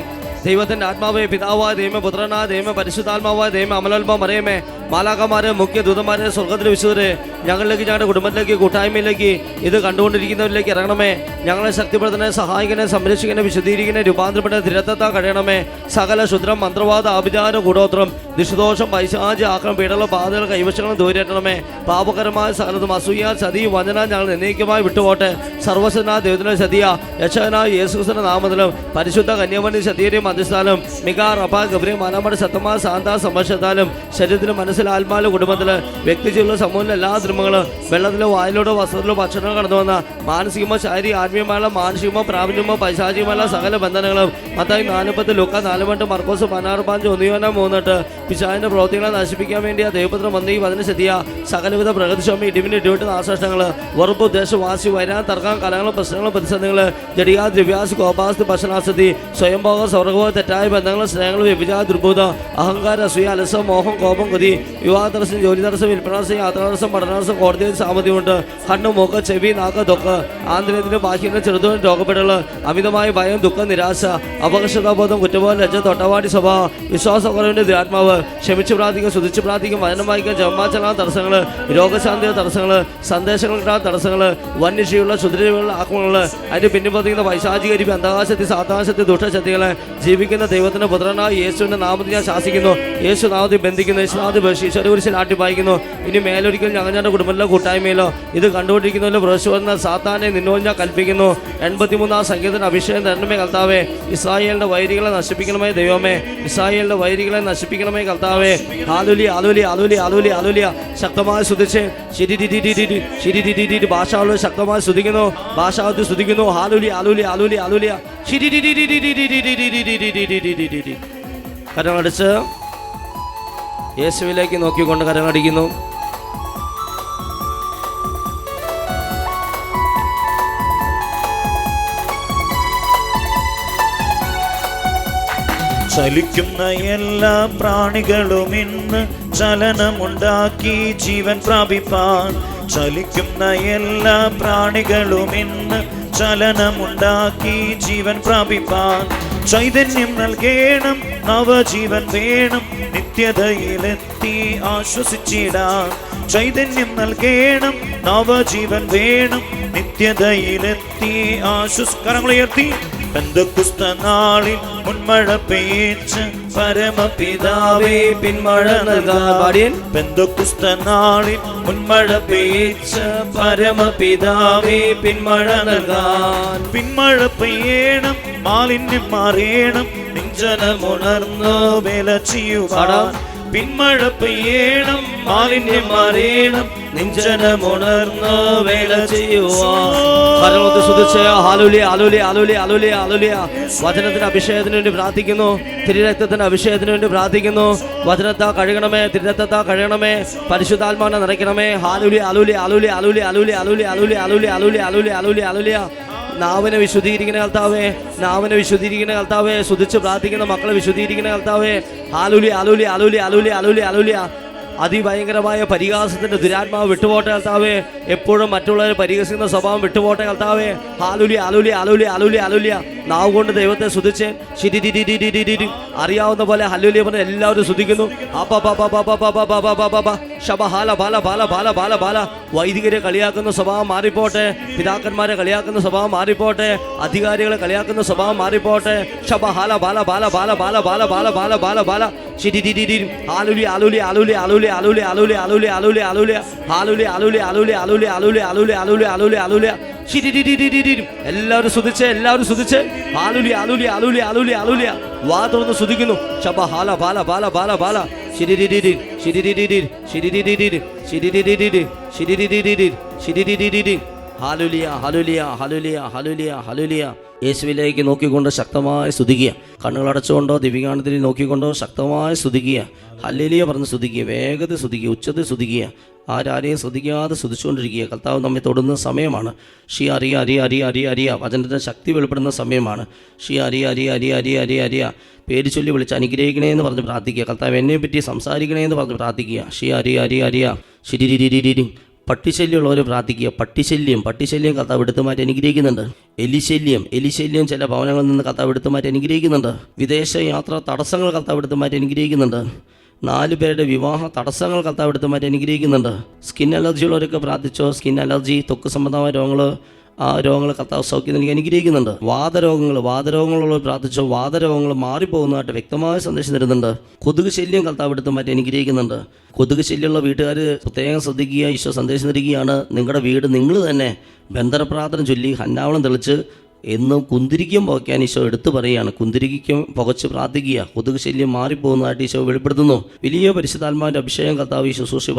B: ദൈവത്തിന്റെ ആത്മാവേ പിതാവായ ദൈവമേ പുത്രനായ ദൈവമേ പരിശുദ്ധാത്മാവായ ദൈവമേ അമലോത്മ അറിയമേ മാലാകമാരെ മുഖ്യ ദൂതന്മാരെ സ്വർഗത്തിൽ വിശുദ്ധരെ ഞങ്ങളിലേക്ക് ഞങ്ങളുടെ കുടുംബത്തിലേക്ക് കൂട്ടായ്മയിലേക്ക് ഇത് കണ്ടുകൊണ്ടിരിക്കുന്നവരിലേക്ക് ഇറങ്ങണമേ. ഞങ്ങളെ ശക്തിപ്പെടുത്തണേ സഹായിക്കണേ സംരക്ഷിക്കണേ വിശദീകരിക്കണേ രൂപാന്തരപ്പെട്ട സ്ഥിരത്വത്താ കഴിയണമേ സകല ശുദ്രം മന്ത്രവാദ ആഭിചാര കൂടോത്രം ദിശദോഷം പൈശാചി ആക്രം പീഡല ബാധകൾ കൈവശങ്ങളും ദൂരേറ്റണമേ. പാപകരമായ സകലതും അസൂയ ചതി വഞ്ചന ഞങ്ങൾ എന്നേക്കുമായി വിട്ടുപോട്ടെ സർവസന ദൈവത്തിന്റെ സതിയ യശകനായ യേശുസന നാമത്തിലും പരിശുദ്ധ കന്യാമണി സതീരെയും മധ്യസ്ഥാനം മിക റബ ഗബ്രി മാനാമയുടെ സത്തമ ശാന്ത സംഭാഷണത്താലും ശരീരത്തിലും മനസ്സിൽ ആത്മാവിലും കുടുംബത്തിൽ വ്യക്തിജീവിതത്തിലും സമൂഹത്തിലെ എല്ലാ ധർമ്മങ്ങളും വെള്ളത്തിലോ വായിലൂടെ വസ്ത്രത്തിലോ ഭക്ഷണമോ കടന്നു വന്ന മാനസികമോ ശാരീരിക ആത്മീയമായ മാനസികമോ പ്രാപഞ്ചമോ പൈശാചികമായ സകല ബന്ധനങ്ങളും മത്തായി നാലുപത്ത് ലുക്ക നാലുപണ്ട് മർക്കോസ് പതിനാറ് പാഞ്ച് ഒന്നിയോന മൂന്നെട്ട് പിശാചിന്റെ പ്രവൃത്തികളെ നശിപ്പിക്കാൻ വേണ്ടിയ ദൈവപുത്ര മന്ദി വചനശെത്തിയ സകലവിധ പ്രകൃതിസ്വാമി ഇടിവിന് ഇടിവിട്ട് നാശനഷ്ടങ്ങൾ വെറുപ്പ് ഉദ്ദേശം വാശി വരാൻ തർക്കം കലങ്ങളും പ്രശ്നങ്ങളും പ്രതിസന്ധികൾ ജടിയാ ദ്രവ്യാസ് കോപാസ്തി ഭക്ഷണാസതി സ്വയംഭോഗം സ്വർഗവും തെറ്റായ ബന്ധങ്ങൾ സ്നേഹങ്ങൾ വ്യഭിചാര ദുർബോധം അഹങ്കാര അസൂയ അലസം മോഹം കോപം കൊതി വിവാഹ തടസ്സം ജോലി തടസ്സം വിൽപ്പനാസം യാത്രാ തടസ്സം പഠനാടസ്സം കോടതിയിൽ സാമധ്യമുണ്ട് കണ്ണ് മൂക്ക് ചെവി നാക്ക് തൊക്ക് ആന്തരത്തിന് ബാഹ്യങ്ങൾ ചെറുതും രോഗപ്പെടുകൾ അമിതമായ ഭയം ദുഃഖം നിരാശ അപകർഷതാബോധം കുറ്റബോധം ലജ്ജ തൊട്ടവാടി സ്വഭാവ വിശ്വാസക്കുറവിന്റെ ദുരാത്മാവ് ക്ഷമിച്ച് പ്രാർത്ഥിക്കും ശുദ്ധിച്ചു പ്രാർത്ഥിക്കും വചനം വായിക്കാൻ ജന്മാചരണ തടസ്സങ്ങൾ രോഗശാന്തിയുടെ തടസ്സങ്ങൾ സന്ദേശങ്ങൾ കിട്ടാത്ത തടസ്സങ്ങൾ വന്യജീവികളുടെ ക്ഷുദ്രജീവികളുടെ ആക്രമണങ്ങൾ അതിന്റെ പിന്നിപ്പതിക്കുന്ന പൈശാചികരിപ്പ് അന്ധകാശത്തി സാധാശത്തെ ദുഷ്ടശക്തികളെ ജീവിക്കുന്ന ദൈവത്തിന്റെ പുത്രനായ യേശുവിന്റെ നാമത്തിൽ ഞാൻ ശാസിക്കുന്നു. യേശു നാമത്തിൽ ബന്ധിക്കുന്നു. യേശുനാഥ് ശീശ്വരകുരിശിൽ ആട്ടി വായിക്കുന്നു ഇനി ഞങ്ങൾ ഞങ്ങളുടെ കുടുംബത്തിലെ കൂട്ടായ്മയിലോ ഇത് കണ്ടുകൊണ്ടിരിക്കുന്നതിലോ പ്രവേശിക്കുന്ന സാത്താനെ നിന്നോട് ഞാൻ കൽപ്പിക്കുന്നു. എൺപത്തിമൂന്നാം സംഗീതത്തിന് അഭിഷേകം തരണമേ കർത്താവേ. ഇസ്രായേലിന്റെ വൈരികളെ നശിപ്പിക്കണമേ ദൈവമേ. ഇസ്രായേലിന്റെ വൈരികളെ നശിപ്പിക്കണമേ കർത്താവേ. ആലുലി ആലുലി ആലുലി ആലുലി ആലുലിയ ശക്തമായ ശുദ്ധിച്ച് ശരി ശരി ഭാഷാവൾ ശക്തമായി സ്തുതിക്കുന്നു. ഭാഷാവത്ത് സ്തുതിക്കുന്നു. ആലുലി ആലുലി ആലുലി ആലുലിയ കരങ്ങളടിച്ച് യേശുവിലേക്ക് നോക്കിക്കൊണ്ട് കരങ്ങളടിക്കുന്നു
A: ചലിക്കുന്ന എല്ലാ പ്രാണികളും ഇന്ന് ചലനമുണ്ടാക്കി ജീവൻ പ്രാപിപ്പാൻ ചലിക്കുന്ന എല്ലാ പ്രാണികളും ഇന്ന് ചലനമുണ്ടാക്കി ജീവൻ പ്രാപിപ്പാൻ. ചൈതന്യം നൽകേണം നവജീവൻ വേണം നിത്യതയിലെത്തി ആശ്വസിച്ചിടാൻ. ചൈതന്യം നൽകേണം നവജീവൻ വേണം നിത്യതയിലെത്തി ആശ്വസ് കരങ്ങളുയർത്തി. പെന്തക്കുസ്ത നാളിൽ മുൻമഴ പെയ്ച്ച് പരമപിതാവേ പിന്മഴ നൽകാൻ ബന്ധുക്കുസ്തനാളിൽ മുൻമഴ പെയ്ച്ച പരമപിതാവേ പിന്മഴ നൽകാൻ. പിന്മഴ പെയ്യണം മാലിന്യം മാറിയണം നെഞ്ചനമുണർന്നു വില ചെയ്യുവാടാം പിന്മഴ പെയ്യണം മാലിന്യം മാറേണം നെഞ്ചനമുണർന്നു വേല
B: ആലുലിയ വചനത്തിന്റെ അഭിഷേകത്തിന് വേണ്ടി പ്രാർത്ഥിക്കുന്നു തിരുരക്തത്തിന്റെ അഭിഷേകത്തിന് വേണ്ടി പ്രാർത്ഥിക്കുന്നു വചനത്താ കഴുകണമേ തിരുരക്തത്താ കഴുകണമേ പരിശുദ്ധാത്മാവിനെ നിറയ്ക്കണമേ ഹാലുലി ആലുലി ആലുലി ആലുലി ആലുലി ആലുലി ആലുലി ആലുലി ആലുലി ആലുലി ആലുലി ആലുലിയ നാവിനെ വിശുദ്ധീകരിക്കുന്ന കർത്താവേ നാവിനെ വിശുദ്ധീകരിക്കുന്ന കർത്താവേ ശുദ്ധിച്ച് പ്രാർത്ഥിക്കുന്ന മക്കളെ വിശുദ്ധീകരിക്കുന്ന കർത്താവേ ആലുലി ആലുലി ആലുലി ആലുലി ആലുലി ആലുലിയ അതിഭയങ്കരമായ പരിഹാസത്തിന്റെ ദുരാത്മാവ് വിട്ടുപോട്ടെ കർത്താവേ എപ്പോഴും മറ്റുള്ളവരെ പരിഹസിക്കുന്ന സ്വഭാവം വിട്ടുപോട്ടെ കർത്താവേ ആലുലി ആലുലി ആലുലി ആലുലി ആലുലിയ നാവ് കൊണ്ട് ദൈവത്തെ ശിരി അറിയാവുന്ന പോലെ ഹല്ലുലി പറഞ്ഞ് എല്ലാവരും ശബഹാല ബാല ബാല ബാല ബാല ബാല വൈദികരെ കളിയാക്കുന്ന സ്വഭാവം മാറിപ്പോട്ടെ പിതാക്കന്മാരെ കളിയാക്കുന്ന സ്വഭാവം മാറിപ്പോട്ടെ അധികാരികളെ കളിയാക്കുന്ന സ്വഭാവം മാറിപ്പോട്ടെ ശബഹാല ബാല ബാല ബാല ബാല ബാല ബാല ബാല ബാല ബാല ആലുലി ആലുലി ആലുലി ആലുലി ആലുലി ആലുലി ആലുലി ആലുലി ആലുലി ആലുലി ആലുലി ആലുലി ആലുലി ആലുലി ആലുലി ആലുലി ആലുലി ആലുലി എല്ലാവരും സ്തുതിച്ച് എല്ലാവരും സ്തുതിച്ച് ആലുലി ആലുലി ആലുലി ആലുലി ആലുലിയ വാ തുറന്ന് സ്തുതിക്കുന്നു ശബ ഹാല ബാല ബാല ബാല ബാല ശിരി ശിരി ശിരി ശിരി ശിരി ശിരി ഹാലുലിയ ഹലുലിയ ഹലുലിയ ഹലുലിയ ഹലുലിയ യേശുവിലേക്ക് നോക്കിക്കൊണ്ട് ശക്തമായി സ്തുതിക്കുക കണ്ണുകളടച്ചുകൊണ്ടോ ദിവ്യകാണത്തിൽ നോക്കിക്കൊണ്ടോ ശക്തമായി സ്തുതിക്കുക ഹല്ലേലിയ പറഞ്ഞ് സ്തുതിക്കുക വേഗത സ്തുതിക്കുക ഉച്ചത്തിൽ സ്തുതിക്കുക ആരാരെയും ശ്രദ്ധിക്കാതെ സ്തുതിച്ചുകൊണ്ടിരിക്കുക കർത്താവ് നമ്മെ തൊടുന്ന സമയമാണ് ഷീ അറിയ അറിയ അറിയ അറിയ അറിയ വചനത്തിന്റെ ശക്തി വെളിപ്പെടുന്ന സമയമാണ് ഷീ അറിയ അറിയ അറിയ അറിയ അറിയ അറിയ പേര് ചൊല്ലി വിളിച്ച് അനുഗ്രഹിക്കണേ എന്ന് പറഞ്ഞ് പ്രാർത്ഥിക്കുക കർത്താവ് എന്നെ പറ്റി സംസാരിക്കണേ എന്ന് പറഞ്ഞ് പ്രാർത്ഥിക്കുക ഷീ അറിയ അറിയ അറിയ ശിരിരിരിരിരി പട്ടിശല്യമുള്ളവർ പ്രാർത്ഥിക്കുക. പട്ടിശല്യം പട്ടിശല്യം കർത്താവ് എടുത്തു മാറ്റി അനുഗ്രഹിക്കുന്നുണ്ട്. എലിശല്യം എലിശല്യം ചില ഭവനങ്ങളിൽ നിന്ന് കർത്താവ് എടുത്തു മാറ്റി അനുഗ്രഹിക്കുന്നുണ്ട്. വിദേശ യാത്ര തടസ്സങ്ങൾ കർത്താവ് എടുത്തു മാറ്റി അനുഗ്രഹിക്കുന്നുണ്ട്. നാല് പേരുടെ വിവാഹ തടസ്സങ്ങൾ കർത്താവ് എടുത്തു മാറ്റി അനുഗ്രഹിക്കുന്നുണ്ട്. സ്കിൻ അലർജിയുള്ളവരൊക്കെ പ്രാർത്ഥിച്ചോ? സ്കിൻ അലർജി ത്വക്ക് സംബന്ധമായ രോഗങ്ങൾ ആ രോഗങ്ങൾ കർത്താവ് സൗഖ്യം നൽകി അനുഗ്രഹിക്കുന്നുണ്ട്. വാദരോഗങ്ങൾ വാദരോഗങ്ങളുള്ളവർ പ്രാർത്ഥിച്ചോ വാദരോഗങ്ങൾ മാറിപ്പോകുന്നതായിട്ട് വ്യക്തമായ സന്ദേശം തരുന്നുണ്ട്. കൊതുക് ശല്യം കർത്താവ് എടുത്ത് മാറ്റി അനുഗ്രഹിക്കുന്നുണ്ട്. കൊതുക് ശല്യമുള്ള വീട്ടുകാർ പ്രത്യേകം ശ്രദ്ധിക്കുക ഈശോ സന്ദേശം തരികയാണ്. നിങ്ങളുടെ വീട് നിങ്ങൾ തന്നെ ബന്ധന പ്രാർത്ഥന ചൊല്ലി ഹന്നാവളം തെളിച്ച് എന്നും കുന്തിരിക്കം പുകയ്ക്കാൻ ഈശോ എടുത്തു പറയുകയാണ്. കുന്തിരിക്കം പുകച്ച് പ്രാർത്ഥിക്കുക. കൊതുക് ശല്യം മാറിപ്പോകുന്നതായിട്ട് ഈശോ വെളിപ്പെടുത്തുന്നു. വലിയ പരിശുദ്ധാത്മാവിന്റെ അഭിഷേകം കർത്താവ് ഈ ശുശ്രൂഷ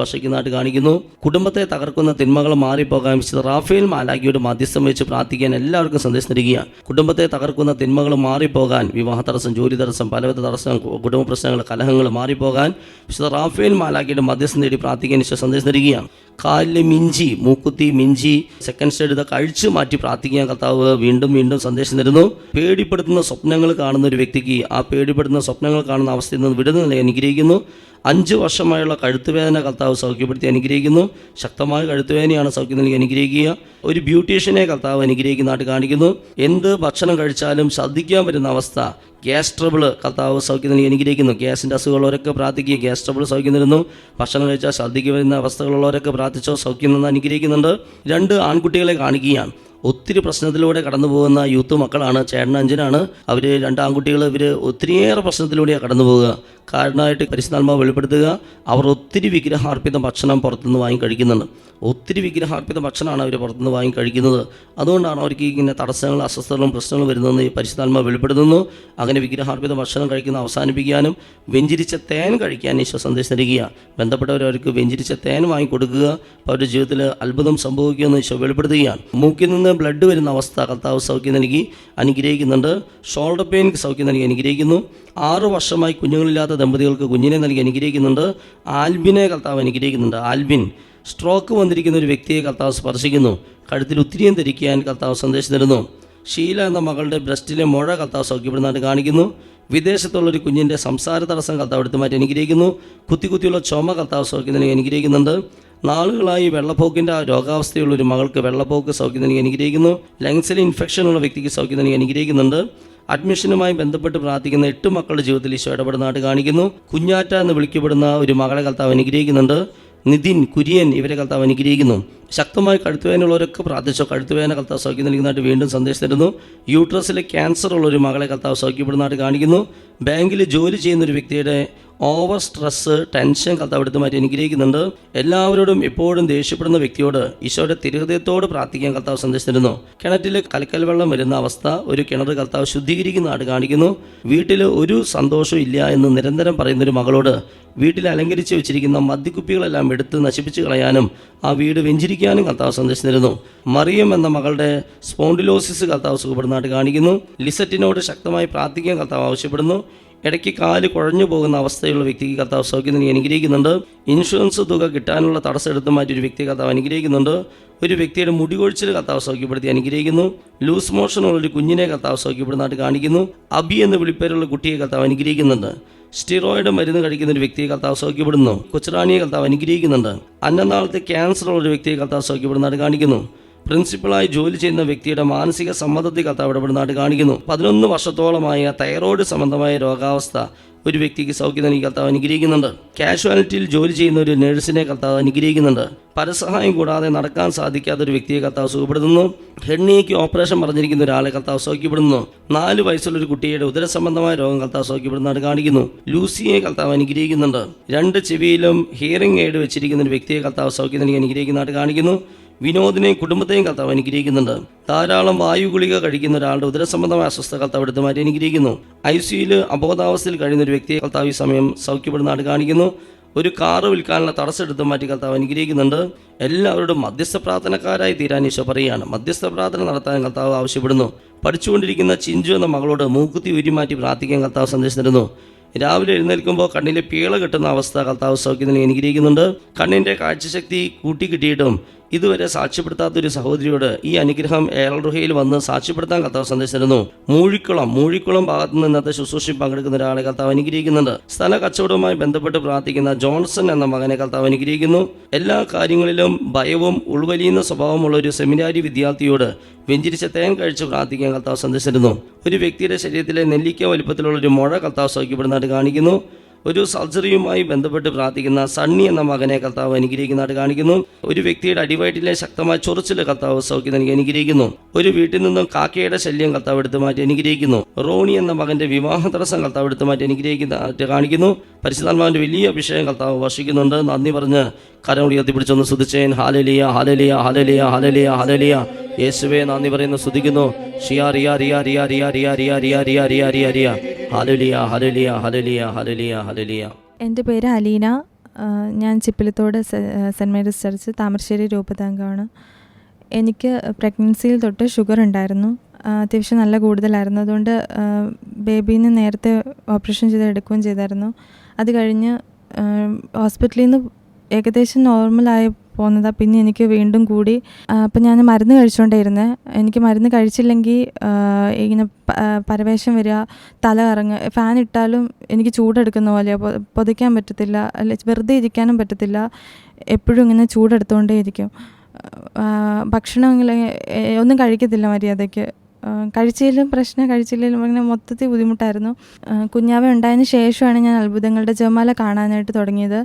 B: കാണിക്കുന്നു. കുടുംബത്തെ തകർക്കുന്ന തിന്മകൾ മാറിപ്പോകാൻ വിശുദ്ധ റാഫേൽ മാലാഖിയോട് മധ്യസ്ഥം വെച്ച് പ്രാർത്ഥിക്കാൻ എല്ലാവർക്കും സന്ദേശം നൽകുക കുടുംബത്തെ തകർക്കുന്ന തിന്മകൾ മാറിപ്പോകാൻ വിവാഹ തടസ്സം ജോലി തടസ്സം പലവിധ തടസ്സം കുടുംബ പ്രശ്നങ്ങൾ കലഹങ്ങൾ മാറിപ്പോകാൻ വിശുദ്ധ റാഫേൽ മാലാഖിയുടെ മധ്യസ്ഥം നേടി പ്രാർത്ഥിക്കാൻ ഈശോ സന്ദേശം നൽകുക കാലിലെ മിഞ്ചി മൂക്കുത്തി മിഞ്ചി സെക്കൻഡ് സ്റ്റേഡ് ഇതൊക്കെ അഴിച്ചു മാറ്റി പ്രാർത്ഥിക്കാൻ കർത്താവ് വീണ്ടും വീണ്ടും സന്ദേശം തരുന്നു. പേടിപ്പെടുത്തുന്ന സ്വപ്നങ്ങൾ കാണുന്ന ഒരു വ്യക്തിക്ക് ആ പേടിപ്പെടുത്തുന്ന സ്വപ്നങ്ങൾ കാണുന്ന അവസ്ഥയിൽ നിന്ന് വിടുതൽ അനുഗ്രഹിക്കുന്നു. അഞ്ച് വർഷമായുള്ള കഴുത്തുവേദന കർത്താവ് സൗഖ്യപ്പെടുത്തി അനുഗ്രഹിക്കുന്നു. ശക്തമായ കഴുത്തുവേദനയാണ് സൗഖ്യം നൽകി അനുഗ്രഹിക്കുക. ഒരു ബ്യൂട്ടീഷ്യനെ കർത്താവ് അനുഗ്രഹിക്കുന്നതായിട്ട് കാണിക്കുന്നു. എന്ത് ഭക്ഷണം കഴിച്ചാലും ശ്രദ്ധിക്കാൻ പറ്റുന്ന അവസ്ഥ. ഗ്യാസ് ട്രബിൾ കർത്താവ് സൗഖ്യം നൽകി അനുഗ്രഹിക്കുന്നു. ഗ്യാസിന്റെ അസുഖമുള്ളവരൊക്കെ പ്രാർത്ഥിക്കുക ഗ്യാസ് ട്രബിൾ സൗഖ്യം തരുന്നു. ഭക്ഷണം കഴിച്ചാൽ ശ്രദ്ധിക്കുക വരുന്ന അവസ്ഥകളുള്ളവരൊക്കെ പ്രാർത്ഥിച്ചോ സൗഖ്യം നിന്ന് അനുഗ്രഹിക്കുന്നുണ്ട്. രണ്ട് ആൺകുട്ടികളെ കാണിക്കുകയാണ്. ഒത്തിരി പ്രശ്നത്തിലൂടെ കടന്നു പോകുന്ന യൂത്ത് മക്കളാണ് ചേട്ടൻ അഞ്ചനാണ്. അവർ രണ്ട് ആൺകുട്ടികൾ ഇവർ ഒത്തിരിയേറെ പ്രശ്നത്തിലൂടെയാണ് കടന്നു പോവുക കാരണമായിട്ട് പരിശുദ്ധാത്മാവ് വെളിപ്പെടുത്തുക. അവർ ഒത്തിരി വിഗ്രഹാർപ്പിത ഭക്ഷണം പുറത്തുനിന്ന് വാങ്ങി കഴിക്കുന്നുണ്ട്. ഒത്തിരി വിഗ്രഹാർപ്പിത ഭക്ഷണമാണ് അവർ പുറത്തുനിന്ന് വാങ്ങി കഴിക്കുന്നത്. അതുകൊണ്ടാണ് അവർക്ക് ഇങ്ങനെ തടസ്സങ്ങൾ അസ്വസ്ഥതകളും പ്രശ്നങ്ങളും വരുന്നതെന്ന് പരിശുദ്ധാത്മാവ് വെളിപ്പെടുത്തുന്നു. അങ്ങനെ വിഗ്രഹാർപ്പിത ഭക്ഷണം കഴിക്കുന്ന അവസാനിപ്പിക്കാനും വെഞ്ചിരിച്ച തേൻ കഴിക്കാൻ ഈശോ സന്ദേശം തരിക ബന്ധപ്പെട്ടവർ അവർക്ക് വെഞ്ചിരിച്ച തേൻ വാങ്ങി കൊടുക്കുക അവരുടെ ജീവിതത്തിൽ അത്ഭുതം സംഭവിക്കുമെന്ന് ഈശോ വെളിപ്പെടുത്തുകയാണ്. മൂക്കിൽ നിന്ന് ബ്ലഡ് വരുന്ന അവസ്ഥ കർത്താവ് സൗഖ്യം നൽകി അനുഗ്രഹിക്കുന്നുണ്ട്. ഷോൾഡർ പെയിൻ സൗഖ്യം നൽകി അനുഗ്രഹിക്കുന്നു. ആറു വർഷമായി കുഞ്ഞുങ്ങളില്ലാത്ത ദമ്പതികൾക്ക് കുഞ്ഞിനെ നൽകി അനുഗ്രഹിക്കുന്നുണ്ട്. ആൽബിനെ കർത്താവ് അനുഗ്രഹിക്കുന്നുണ്ട്. ആൽബിൻ സ്ട്രോക്ക് വന്നിരിക്കുന്ന ഒരു വ്യക്തിയെ കർത്താവ് സ്പർശിക്കുന്നു. കഴുത്തിൽ ഒത്തിരിയും ധരിക്കാൻ കർത്താവ് സന്ദേശം തരുന്നു. ഷീല എന്ന മകളുടെ ബ്രസ്റ്റിലെ മുഴ കർത്താവ് സൗഖ്യപ്പെടുന്നതായിട്ട് കാണിക്കുന്നു. വിദേശത്തുള്ള ഒരു കുഞ്ഞിന്റെ സംസാര തടസ്സം കർത്താവ് എടുത്തു മാറ്റി അനുഗ്രഹിക്കുന്നു. കുത്തി കുത്തിയുള്ള ചുമ കർത്താവ് സൗഖ്യം അനുഗ്രഹിക്കുന്നുണ്ട്. നാളുകളായി വെള്ളപ്പോക്കിന്റെ രോഗാവസ്ഥയുള്ള ഒരു മകൾക്ക് വെള്ളപ്പോക്ക് സൗഖ്യം നൽകി അനുഗ്രഹിക്കുന്നു ലങ്സിൽ ഇൻഫെക്ഷൻ ഉള്ള വ്യക്തിക്ക് സൗഖ്യം നൽകി അനുഗ്രഹിക്കുന്നുണ്ട്. അഡ്മിഷനുമായി ബന്ധപ്പെട്ട് പ്രാർത്ഥിക്കുന്ന എട്ട് മക്കളുടെ ജീവിതത്തിൽ ഈശോ ഇടപെടുന്നതായിട്ട് കാണിക്കുന്നു. കുഞ്ഞാറ്റ എന്ന് വിളിക്കപ്പെടുന്ന ഒരു മകളെ കർത്താവ് അനുഗ്രഹിക്കുന്നുണ്ട്. നിതിൻ കുര്യൻ ഇവരെ കർത്താവ് അനുഗ്രഹിക്കുന്നു. ശക്തമായി കഴുത്തുവേനുള്ളവരൊക്കെ പ്രാർത്ഥിച്ചോ കഴുത്തുവേന കർത്താവ് സൗഖ്യം നൽകുന്നതായിട്ട് വീണ്ടും സന്ദേശം തരുന്നു. യൂട്രസിലെ ക്യാൻസർ ഉള്ള ഒരു മകളെ കർത്താവ് സൗഖ്യപ്പെടുന്നതായിട്ട് കാണിക്കുന്നു. ബാങ്കിൽ ജോലി ചെയ്യുന്ന ഒരു വ്യക്തിയുടെ ഓവർ സ്ട്രെസ് ടെൻഷൻ കർത്താവിടുത്ത് മാറ്റി അനുഗ്രഹിക്കുന്നുണ്ട്. എല്ലാവരോടും എപ്പോഴും ദേഷ്യപ്പെടുന്ന വ്യക്തിയോട് ഈശോയുടെ തിരുഹൃദയത്തോട് പ്രാർത്ഥിക്കാൻ കർത്താവ് സന്ദേശിച്ചിരുന്നു. കിണറ്റിൽ കലക്കൽ വെള്ളം വരുന്ന അവസ്ഥ ഒരു കിണർ കർത്താവ് ശുദ്ധീകരിക്കുന്നതായിട്ട് കാണിക്കുന്നു. വീട്ടിൽ ഒരു സന്തോഷവും ഇല്ല എന്ന് നിരന്തരം പറയുന്നൊരു മകളോട് വീട്ടിൽ അലങ്കരിച്ച് വെച്ചിരിക്കുന്ന മദ്യക്കുപ്പികളെല്ലാം എടുത്ത് നശിപ്പിച്ച് കളയാനും ആ വീട് വെഞ്ചിരിക്കാനും കർത്താവ് സന്ദേശിച്ചിരുന്നു. മറിയം എന്ന മകളുടെ സ്പോണ്ടിലോസിസ് കർത്താവ് സുഖപ്പെടുന്നതായിട്ട് കാണിക്കുന്നു. ലിസറ്റിനോട് ശക്തമായി പ്രാർത്ഥിക്കാൻ കർത്താവ് ആവശ്യപ്പെടുന്നു. ഇടയ്ക്ക് കാൽ കുഴഞ്ഞു പോകുന്ന അവസ്ഥയുള്ള വ്യക്തിക്ക് കർത്താവ് സൗഖ്യം അനുഗ്രഹിക്കുന്നുണ്ട്. ഇൻഷുറൻസ് തുക കിട്ടാനുള്ള തടസ്സം എടുത്ത് മാറ്റി ഒരു വ്യക്തി കർത്താവ് അനുഗ്രഹിക്കുന്നുണ്ട്. ഒരു വ്യക്തിയുടെ മുടി കൊഴിച്ചിൽ കർത്താവ് സൗഖ്യപ്പെടുത്തി അനുഗ്രഹിക്കുന്നു. ലൂസ് ഉള്ള ഒരു കുഞ്ഞിനെ കർത്താവ് സൗഖ്യപ്പെടുന്നതായിട്ട് കാണിക്കുന്നു. അബി എന്ന് വിളിപ്പേരുള്ള കുട്ടിയെ കർത്താവ് അനുഗ്രഹിക്കുന്നുണ്ട്. സ്റ്റിറോയിഡ് മരുന്ന് കഴിക്കുന്ന ഒരു വ്യക്തിയെ കർത്താവ് സൗഖ്യപ്പെടുന്നു. കൊച്ചുറാണിയെ കർത്താവ് അനുഗ്രഹിക്കുന്നുണ്ട്. അന്നനാളത്തെ ക്യാൻസർ ഉള്ള ഒരു വ്യക്തിയെ കർത്താവ് സൗഖ്യപ്പെടുന്നതായിട്ട് കാണിക്കുന്നു. പ്രിൻസിപ്പളായി ജോലി ചെയ്യുന്ന വ്യക്തിയുടെ മാനസിക സമ്മതത്തിൽ അവിടെ ഇടപെടുന്നതായിട്ട് കാണിക്കുന്നു. പതിനൊന്ന് വർഷത്തോളമായ തൈറോയ്ഡ് സംബന്ധമായ രോഗാവസ്ഥ ഒരു വ്യക്തിക്ക് സൗഖ്യം നൽകി കർത്താവ് അനുഗ്രഹിക്കുന്നുണ്ട്. കാഷ്വാലിറ്റിയിൽ ജോലി ചെയ്യുന്ന ഒരു നഴ്സിനെ കർത്താവ് അനുഗ്രഹിക്കുന്നുണ്ട്. പരസഹായം കൂടാതെ നടക്കാൻ സാധിക്കാത്ത ഒരു വ്യക്തിയെ കർത്താവ് സുഖപ്പെടുത്തുന്നു. ഹെണ്ണിയയ്ക്ക് ഓപ്പറേഷൻ പറഞ്ഞിരിക്കുന്ന ഒരാളെ കർത്താവ് സൗഖ്യപ്പെടുന്നു നാല് വയസ്സുള്ള ഒരു കുട്ടിയുടെ ഉദരസംബന്ധമായ രോഗം കർത്താവ് സൗഖ്യപ്പെടുന്നതായിട്ട് കാണിക്കുന്നു. ലൂസിയെ കർത്താവ് അനുഗ്രഹിക്കുന്നുണ്ട്. രണ്ട് ചെവിയിലും ഹിയറിംഗ് എയ്ഡ് വെച്ചിരിക്കുന്ന ഒരു വ്യക്തിയെ കർത്താവ് സൗഖ്യം നൽകി അനുഗ്രഹിക്കുന്നതായിട്ട് കാണിക്കുന്നു. വിനോദിനെയും കുടുംബത്തെയും കർത്താവ് അനുഗ്രഹിക്കുന്നുണ്ട്. ധാരാളം വായു ഗുളിക കഴിക്കുന്ന ഒരാളുടെ ഉദരസംബന്ധമായ അസ്വസ്ഥ കർത്താവ് എടുത്ത് മാറ്റി അനുഗ്രഹിക്കുന്നു. ഐ സിയിൽ അബോധാവസ്ഥയിൽ കഴിയുന്ന ഒരു വ്യക്തിയെ കർത്താവ് ഈ സമയം സൗഖ്യപ്പെടുന്നതായിട്ട് കാണിക്കുന്നു. ഒരു കാറ് വിൽക്കാനുള്ള തടസ്സം എടുത്ത് മാറ്റി കർത്താവ് അനുഗ്രഹിക്കുന്നുണ്ട്. എല്ലാവരോടും മധ്യസ്ഥ പ്രാർത്ഥനക്കാരായി തീരാൻ ഈശോ പറയുകയാണ്. മധ്യസ്ഥ പ്രാർത്ഥന നടത്താൻ കർത്താവ് ആവശ്യപ്പെടുന്നു. പഠിച്ചുകൊണ്ടിരിക്കുന്ന ചിഞ്ചു എന്ന മകളോട് മൂക്കുത്തി ഉരിമാറ്റി പ്രാർത്ഥിക്കാൻ കർത്താവ് സന്ദേശം തരുന്നു. രാവിലെ എഴുന്നേൽക്കുമ്പോൾ കണ്ണിലെ പീള കിട്ടുന്ന അവസ്ഥ കർത്താവ് സൗഖ്യത്തിന് അനുഗ്രഹിക്കുന്നുണ്ട്. കണ്ണിന്റെ കാഴ്ചശക്തി കൂട്ടി കിട്ടിയിട്ടും ഇതുവരെ സാക്ഷ്യപ്പെടുത്താത്ത ഒരു സഹോദരിയോട് ഈ അനുഗ്രഹം ഏൽറുഹയിൽ വന്ന് സാക്ഷ്യപ്പെടുത്താൻ കർത്താവ് സന്ദേശിച്ചിരുന്നു. മൂഴിക്കുളം മൂഴിക്കുളം ഭാഗത്ത് നിന്ന് ഇന്നത്തെ ശുശ്രൂഷയിൽ പങ്കെടുക്കുന്ന ഒരാളെ കർത്താവ് അനുഗ്രഹിക്കുന്നുണ്ട്. സ്ഥല കച്ചവടവുമായി ബന്ധപ്പെട്ട് പ്രാർത്ഥിക്കുന്ന ജോൺസൺ എന്ന മകനെ കർത്താവ് അനുഗ്രഹിക്കുന്നു. എല്ലാ കാര്യങ്ങളിലും ഭയവും ഉൾവലിയുന്ന സ്വഭാവമുള്ള ഒരു സെമിനാരി വിദ്യാർത്ഥിയോട് വെഞ്ചിരിച്ച തേൻ കഴിച്ച് പ്രാർത്ഥിക്കാൻ കർത്താവ് സന്ദേശിച്ചിരുന്നു. ഒരു വ്യക്തിയുടെ ശരീരത്തിലെ നെല്ലിക്ക വലിപ്പത്തിലുള്ള ഒരു മുഴ കർത്താവ് സൗഖ്യപ്പെടുന്നതായിട്ട് കാണിക്കുന്നു. ഒരു സർജറിയുമായി ബന്ധപ്പെട്ട് പ്രാർത്ഥിക്കുന്ന സണ്ണി എന്ന മകനെ കർത്താവ് അനുഗ്രഹിക്കുന്നതായിട്ട് കാണിക്കുന്നു. ഒരു വ്യക്തിയുടെ അടിവയറ്റിലെ ശക്തമായ ചൊറിച്ചിൽ കർത്താവ് സൗഖ്യം നൽകി അനുഗ്രഹിക്കുന്നു. ഒരു വീട്ടിൽ നിന്നും കാക്കയുടെ ശല്യം കർത്താവ് എടുത്തു മാറ്റി അനുഗ്രഹിക്കുന്നു. റോണി എന്ന മകന്റെ വിവാഹ തടസ്സം കർത്താവ് എടുത്തു മാറ്റി അനുഗ്രഹിക്കുന്നതായിട്ട് കാണിക്കുന്നു. പരിശുദ്ധാത്മാവിന്റെ വലിയ അഭിഷേകം കർത്താവ് വർഷിക്കുന്നുണ്ട്. നന്ദി പറഞ്ഞ് കരം എത്തിപ്പിടിച്ചൊന്ന് സുതിച്ചേൻ ഹാലലിയ ഹാലലിയ ഹാലലിയ ഹാലലിയ ഹാലലിയ. യേശുവേ നന്ദി പറയുന്നു സ്തുതിക്കുന്നു. ഷിയാ റിയ റിയ റിയ റിയ റിയ റിയ റിയ റിയ റിയ റിയ. ഹാലലിയ
D: എന്റെ പേര് അലീന. ഞാൻ ചിപ്പിലത്തോട് സെന്റ് മേരീസ് ചർച്ച് താമരശ്ശേരി രൂപതാംഗമാണ് എനിക്ക് പ്രഗ്നൻസിയിൽ തൊട്ട് ഷുഗർ ഉണ്ടായിരുന്നു. അത്യാവശ്യം നല്ല കൂടുതലായിരുന്നു. അതുകൊണ്ട് ബേബീന്ന് ബേബീനെ നേരത്തെ ഓപ്പറേഷൻ ചെയ്ത് എടുക്കുകയും ചെയ്തായിരുന്നു. അത് കഴിഞ്ഞ് ഹോസ്പിറ്റലിൽ നിന്ന് ഏകദേശം നോർമലായി പോകുന്നതാണ് പിന്നെ എനിക്ക് വീണ്ടും കൂടി അപ്പം ഞാൻ മരുന്ന് കഴിച്ചുകൊണ്ടേ എനിക്ക് മരുന്ന് കഴിച്ചില്ലെങ്കിൽ ഇങ്ങനെ പരവേശം വരിക തല കറങ്ങുക ഫാൻ ഇട്ടാലും എനിക്ക് ചൂടെടുക്കുന്ന പോലെ പൊതിക്കാൻ പറ്റത്തില്ല അല്ല വെറുതെ ഇരിക്കാനും പറ്റത്തില്ല. എപ്പോഴും ഇങ്ങനെ ചൂടെടുത്തുകൊണ്ടേ ഇരിക്കും ഭക്ഷണം ഒന്നും കഴിക്കത്തില്ല മര്യാദയ്ക്ക്. കഴിച്ചതിലും പ്രശ്നം കഴിച്ചില്ലെങ്കിലും അങ്ങനെ മൊത്തത്തിൽ ബുദ്ധിമുട്ടായിരുന്നു. കുഞ്ഞാവ ഉണ്ടായതിന് ശേഷമാണ് ഞാൻ അത്ഭുതങ്ങളുടെ ജമാല കാണാനായിട്ട് തുടങ്ങിയത്.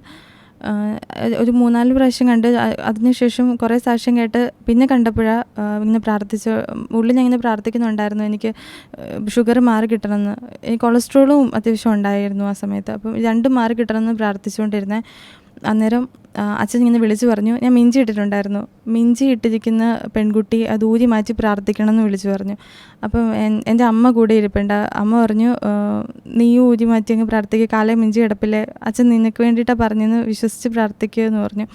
D: ഒരു മൂന്നാൽ പ്രാവശ്യം കണ്ട് അതിനുശേഷം കുറേ സാക്ഷ്യം കേട്ട് പിന്നെ കണ്ടപ്പോഴാണ് ഇങ്ങനെ പ്രാർത്ഥിച്ച് ഉള്ളിൽ ഞാൻ ഇങ്ങനെ പ്രാർത്ഥിക്കുന്നുണ്ടായിരുന്നു എനിക്ക് ഷുഗർ മാറി കിട്ടണമെന്ന്. ഈ കൊളസ്ട്രോളും അത്യാവശ്യം ഉണ്ടായിരുന്നു ആ സമയത്ത്. അപ്പം രണ്ടും മാറി കിട്ടണമെന്ന് പ്രാർത്ഥിച്ചുകൊണ്ടിരുന്നത് അന്നേരം അച്ഛൻ ഇങ്ങനെ വിളിച്ചു പറഞ്ഞു ഞാൻ മിഞ്ചി ഇട്ടിട്ടുണ്ടായിരുന്നു. മിഞ്ചി ഇട്ടിരിക്കുന്ന പെൺകുട്ടി അത് ഊരി മാറ്റി പ്രാർത്ഥിക്കണം എന്ന് വിളിച്ചു പറഞ്ഞു. അപ്പം എന്റെ അമ്മ കൂടെ ഇരിപ്പുണ്ട്. അമ്മ പറഞ്ഞു നീയും ഊരി മാറ്റി അങ്ങ് പ്രാർത്ഥിക്കുക കാലേ മിഞ്ചി കിടപ്പില്ലേ? അച്ഛൻ നിനക്ക് വേണ്ടിയിട്ടാണ് പറഞ്ഞെന്ന് വിശ്വസിച്ച് പ്രാർത്ഥിക്കുക എന്ന് പറഞ്ഞു.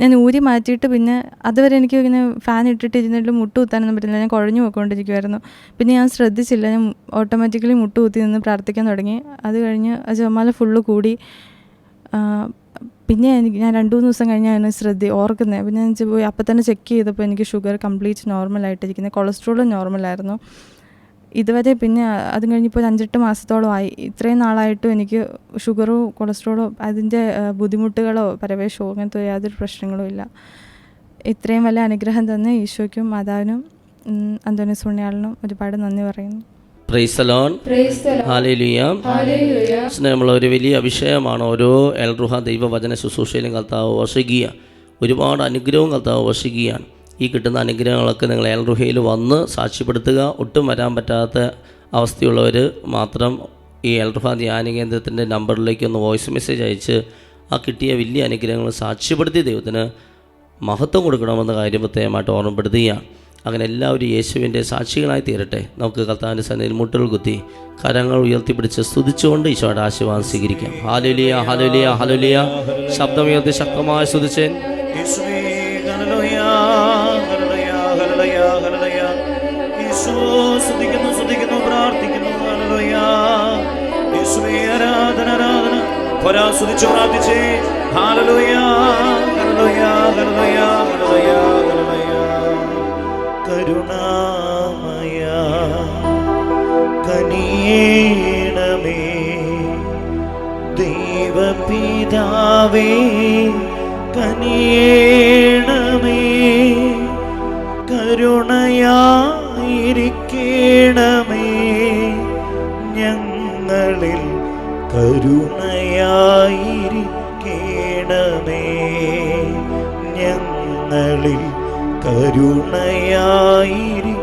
D: ഞാൻ ഊരി മാറ്റിയിട്ട് പിന്നെ അതുവരെ എനിക്ക് ഇങ്ങനെ ഫാൻ ഇട്ടിട്ട് ഇരുന്നിട്ട് മുട്ട് കുത്താനൊന്നും പറ്റില്ല. ഞാൻ കുഴഞ്ഞു പോയിക്കൊണ്ടിരിക്കുമായിരുന്നു പിന്നെ ഞാൻ ശ്രദ്ധിച്ചില്ല. ഞാൻ ഓട്ടോമാറ്റിക്കലി മുട്ട് കുത്തി നിന്ന് പ്രാർത്ഥിക്കാൻ തുടങ്ങി. അത് കഴിഞ്ഞ് ആ ജമാല ഫുള്ള് കൂടി. പിന്നെ എനിക്ക് ഞാൻ രണ്ട് മൂന്ന് ദിവസം കഴിഞ്ഞാണ് ശ്രദ്ധ ഓർക്കുന്നത് പിന്നെ ഞാൻ പോയി അപ്പം തന്നെ ചെക്ക് ചെയ്തപ്പോൾ എനിക്ക് ഷുഗർ കംപ്ലീറ്റ് നോർമലായിട്ടിരിക്കുന്നത് കൊളസ്ട്രോളും നോർമലായിരുന്നു ഇതുവരെ പിന്നെ അത് കഴിഞ്ഞിപ്പോൾ ഒരു അഞ്ചെട്ട് മാസത്തോളമായി ഇത്രയും നാളായിട്ടും എനിക്ക് ഷുഗറും കൊളസ്ട്രോളോ അതിന്റെ ബുദ്ധിമുട്ടുകളോ പരവേശമോ അങ്ങനത്തെ യാതൊരു പ്രശ്നങ്ങളും ഇല്ല. ഇത്രയും വലിയ അനുഗ്രഹം തന്നെ ഈശോയ്ക്കും മാതാവിനും അന്തോണി സുണ്യാളിനും ഒരുപാട് നന്ദി പറയുന്നു.
B: പ്രൈസലോൺ. ഹാലേലുയ. സ്നേഹമുള്ള ഒരു വലിയ അഭിഷേകമാണ് ഓരോ എൽറുഹ ദൈവവചന ശുശ്രൂഷയിലും കർത്താവ് വർഷിക്കുക ഒരുപാട് അനുഗ്രഹവും കർത്താവ് വർഷിക്കുകയാണ് ഈ കിട്ടുന്ന അനുഗ്രഹങ്ങളൊക്കെ നിങ്ങൾ എൽറുഹയിൽ വന്ന് സാക്ഷ്യപ്പെടുത്തുക. ഒട്ടും വരാൻ പറ്റാത്ത അവസ്ഥയുള്ളവർ മാത്രം ഈ എൽറുഹ ധ്യാന കേന്ദ്രത്തിന്റെ നമ്പറിലേക്ക് ഒന്ന് വോയിസ് മെസ്സേജ് അയച്ച് ആ കിട്ടിയ വലിയ അനുഗ്രഹങ്ങൾ സാക്ഷ്യപ്പെടുത്തി ദൈവത്തിന് മഹത്വം കൊടുക്കണമെന്ന കാര്യം പ്രത്യേകമായിട്ട് ഓർമ്മപ്പെടുത്തുകയാണ്. അങ്ങനെ എല്ലാവരും യേശുവിന്റെ സാക്ഷികളായി തീരട്ടെ നമുക്ക് കർത്താവിന്റെ സന്നിധിയിൽ മുട്ടുകൾ കുത്തി കരങ്ങൾ ഉയർത്തിപ്പിടിച്ച് സ്തുതിച്ചുകൊണ്ട് ഈശോയുടെ ആശീർവാദം സ്വീകരിക്കാം ഹാലുലിയ ഹാലുലിയ ഹാലുലിയ ശബ്ദമുയർത്തി ശക്തമായി സ്തുതിച്ചേൻ
A: സ്തുതിക്കുന്നു, പ്രാർത്ഥിക്കുന്നു, ആരാധന, ആരാധന. പോരാ, സ്തുതിച്ച് പ്രാർത്ഥിച്ചേ. Hallelujah hallelujah, hallelujah. കരുണാമയ കനിയേണമേ ദൈവപിതാവേ കനിയേണമേ കരുണയായിരിക്കണമേ കരുണയായി